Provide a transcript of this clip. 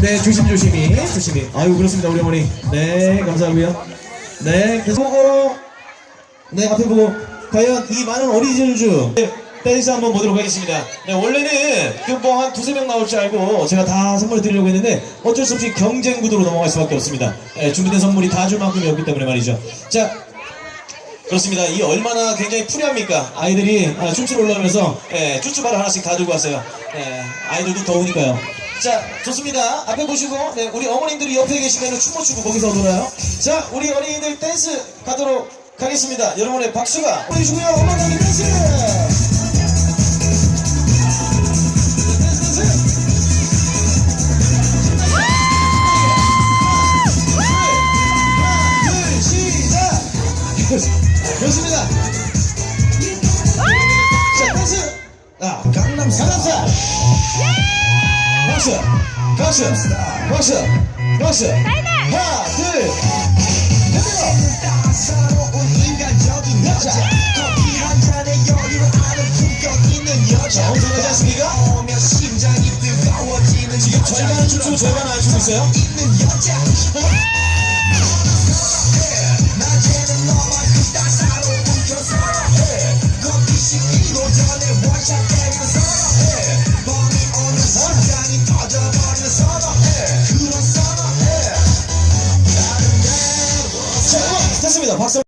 네, 조심조심히, 조심히. 아유, 그렇습니다, 우리 어머니. 네, 감사하고요. 네, 계속 보고, 네, 앞에 보고, 과연 이 많은 어린이들 중, 네, 댄스 한번 보도록 하겠습니다. 네, 원래는 그뭐한 두세 명 나올 줄 알고 제가 다 선물을 드리려고 했는데 어쩔 수 없이 경쟁 구도로 넘어갈 수밖에 없습니다. 네, 준비된 선물이 다 줄 만큼이 없기 때문에 말이죠. 자, 그렇습니다. 이 얼마나 굉장히 풀이합니까? 아이들이 아, 춤추러 올라오면서 예, 쭈쭈바를 하나씩 다 들고 왔어요. 예, 아이들도 더우니까요. 자, 좋습니다. 앞에 보시고 네, 우리 어머님들이 옆에 계시면 춤못 추고 거기서 놀아요. 자, 우리 어린이들 댄스 가도록 하겠습니다. 여러분의 박수가 보내주고요. 어머니 댄스! 좋습니다. 자, 댄스! 아, 강남스타일. 강남스타일. 박수! 박수! 박수! 박수! 하나, 둘, 인간적인 여자 커피 한 잔에 여유를 아는 품격 있는 여자 엄청나지 않습니까? 오면 심장이 춤추고 있어요. 됐습니다. 박수.